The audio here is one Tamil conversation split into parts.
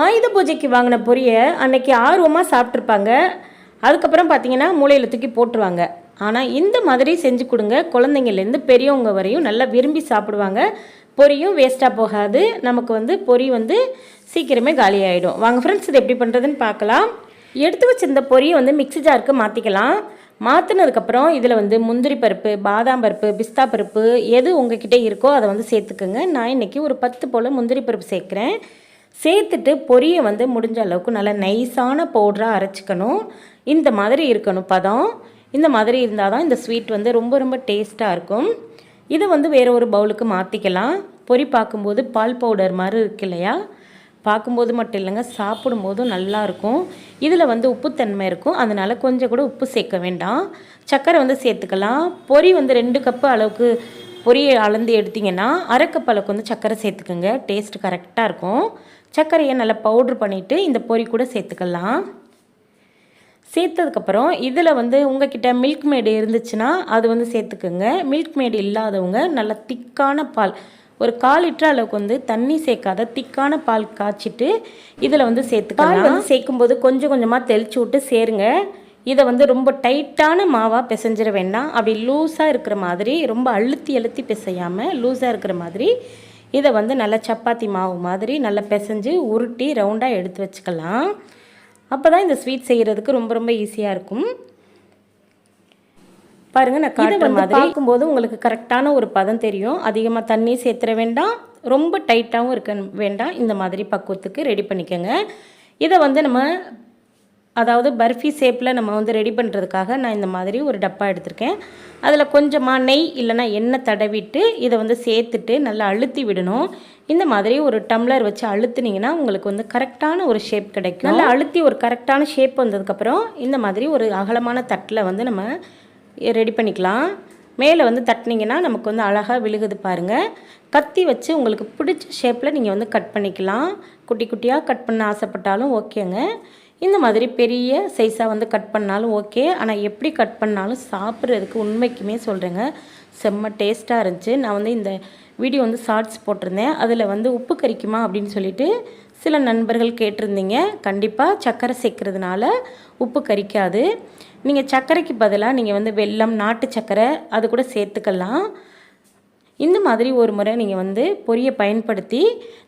ஆயுத பூஜைக்கு வாங்கின பொரியை அன்னைக்கு ஆர்வமாக சாப்பிட்ருப்பாங்க அதுக்கப்புறம் பார்த்தீங்கன்னா மூளையில் தூக்கி போட்டுருவாங்க. ஆனால் இந்த மாதிரி செஞ்சு கொடுங்க. குழந்தைங்கள்லேருந்து பெரியவங்க வரையும் நல்லா விரும்பி சாப்பிடுவாங்க. பொரியும் வேஸ்ட்டாக போகாது. நமக்கு வந்து பொரி வந்து சீக்கிரமே காலியாகிடும் வாங்க ஃப்ரெண்ட்ஸ் இது எப்படி பண்ணுறதுன்னு பார்க்கலாம். எடுத்து வச்சிருந்த பொரியை வந்து மிக்ஸி ஜாருக்கு மாற்றிக்கலாம் மாற்றினதுக்கப்புறம் இதில் வந்து முந்திரி பருப்பு பாதாம் பருப்பு பிஸ்தா பருப்பு எது உங்ககிட்ட இருக்கோ அதை வந்து சேர்த்துக்குங்க. நான் இன்றைக்கி ஒரு பத்து போல் முந்திரி பருப்பு சேர்க்குறேன். சேர்த்துட்டு பொரியை வந்து முடிஞ்ச அளவுக்கு நல்லா நைஸான பவுடராக அரைச்சிக்கணும். இந்த மாதிரி இருக்கணும் பதம். இந்த மாதிரி இருந்தால் தான் இந்த ஸ்வீட் வந்து ரொம்ப ரொம்ப டேஸ்ட்டாக இருக்கும். இதை வந்து வேறு ஒரு பவுலுக்கு மாற்றிக்கலாம் பொரி பார்க்கும்போது பால் பவுடர் மாதிரி இருக்கு இல்லையா? பார்க்கும்போது மட்டும் இல்லைங்க சாப்பிடும்போதும் நல்லாயிருக்கும் இதில் வந்து உப்புத்தன்மை இருக்கும். அதனால் கொஞ்சம் கூட உப்பு சேர்க்க வேண்டாம். சர்க்கரை வந்து சேர்த்துக்கலாம். பொரி வந்து ரெண்டு கப்பு அளவுக்கு பொரியை அளந்து எடுத்திங்கன்னா அரை அளவுக்கு வந்து சர்க்கரை சேர்த்துக்கோங்க. டேஸ்ட் கரெக்டாக இருக்கும். சர்க்கரையை நல்லா பவுட்ரு பண்ணிவிட்டு இந்த பொரி கூட சேர்த்துக்கலாம். சேர்த்ததுக்கப்புறம் இதில் வந்து உங்ககிட்ட மில்க் மேடு இருந்துச்சுன்னா அது வந்து சேர்த்துக்குங்க. மில்க் மேடு இல்லாதவங்க நல்லா திக்கான பால் ஒரு கால் லிட்டர் அளவுக்கு வந்து தண்ணி சேர்க்காத திக்கான பால் காய்ச்சிட்டு இதில் வந்து சேர்த்துக்கலாம். பால் வந்து சேர்க்கும்போது கொஞ்சம் கொஞ்சமாக தெளிச்சு விட்டு சேருங்க. இதை வந்து ரொம்ப டைட்டான மாவாக பிசைஞ்சிட வேண்டாம். அப்படி லூஸாக இருக்கிற மாதிரி ரொம்ப அழுத்தி அழுத்தி பிசையாமல் லூஸாக இருக்கிற மாதிரி இதை வந்து நல்லா சப்பாத்தி மாவு மாதிரி நல்லா பிசைஞ்சு உருட்டி ரவுண்டாக எடுத்து வச்சுக்கலாம். அப்போ தான் இந்த ஸ்வீட் செய்கிறதுக்கு ரொம்ப ரொம்ப ஈஸியாக இருக்கும். பாருங்கள் நான் காட்டுற மாதிரி பார்க்கும்போது உங்களுக்கு கரெக்டான ஒரு பதம் தெரியும். அதிகமாக தண்ணி சேர்த்துற வேண்டாம். ரொம்ப டைட்டாகவும் இருக்க வேண்டாம். இந்த மாதிரி பக்குவத்துக்கு ரெடி பண்ணிக்கோங்க. இதை வந்து நம்ம அதாவது பர்ஃபி ஷேப்பில் நம்ம வந்து ரெடி பண்ணுறதுக்காக நான் இந்த மாதிரி ஒரு டப்பா எடுத்திருக்கேன். அதில் கொஞ்சமாக நெய் இல்லைனா எண்ணெய் தடவிட்டு இதை வந்து சேர்த்துட்டு நல்லா அழுத்தி விடணும். இந்த மாதிரி ஒரு டம்ளர் வச்சு அழுத்துனீங்கன்னா உங்களுக்கு வந்து கரெக்டான ஒரு ஷேப் கிடைக்கும். நல்லா அழுத்தி ஒரு கரெக்டான ஷேப் வந்ததுக்கப்புறம் இந்த மாதிரி ஒரு அகலமான தட்டில் வந்து நம்ம ரெடி பண்ணிக்கலாம். மேலே வந்து தட்டினீங்கன்னா நமக்கு வந்து அழகாக விழுகுது பாருங்கள் கத்தி வச்சு உங்களுக்கு பிடிச்ச ஷேப்பில் நீங்கள் வந்து கட் பண்ணிக்கலாம். குட்டி குட்டியாக கட் பண்ண ஆசைப்பட்டாலும் ஓகேங்க. இந்த மாதிரி பெரிய சைஸாக வந்து கட் பண்ணாலும் ஓகே ஆனால் எப்படி கட் பண்ணாலும் சாப்பிட்றதுக்கு உண்மைக்குமே சொல்கிறேங்க செம்ம டேஸ்ட்டாக இருந்துச்சு. நான் வந்து இந்த வீடியோ வந்து ஷார்ட்ஸ் போட்டிருந்தேன். அதில் வந்து உப்பு கறிக்குமா அப்படின்னு சொல்லிட்டு சில நண்பர்கள் கேட்டிருந்தீங்க. கண்டிப்பாக சர்க்கரை சேர்க்கறதுனால உப்பு கறிக்காது நீங்கள் சர்க்கரைக்கு பதிலாக நீங்கள் வந்து வெல்லம் நாட்டு சர்க்கரை அது கூட சேர்த்துக்கலாம். இந்த மாதிரி ஒரு முறை நீங்கள் வந்து பொரியை பயன்படுத்தி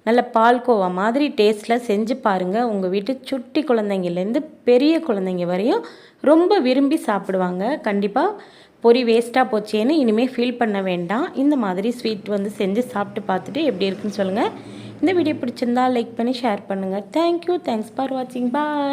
நல்ல பால்கோவா மாதிரி டேஸ்ட்டில் செஞ்சு பாருங்கள் உங்கள் வீட்டு சுட்டி குழந்தைங்கலேருந்து பெரிய குழந்தைங்க வரையும் ரொம்ப விரும்பி சாப்பிடுவாங்க. கண்டிப்பாக பொரி வேஸ்ட்டாக போச்சேன்னு இனிமேல் ஃபீல் பண்ண வேண்டாம். இந்த மாதிரி ஸ்வீட் வந்து செஞ்சு சாப்பிட்டு பார்த்துட்டு எப்படி இருக்குன்னு சொல்லுங்கள் இந்த வீடியோ பிடிச்சிருந்தா லைக் பண்ணி ஷேர் பண்ணுங்கள் தேங்க்யூ தேங்க்ஸ் ஃபார் வாட்சிங் பாய்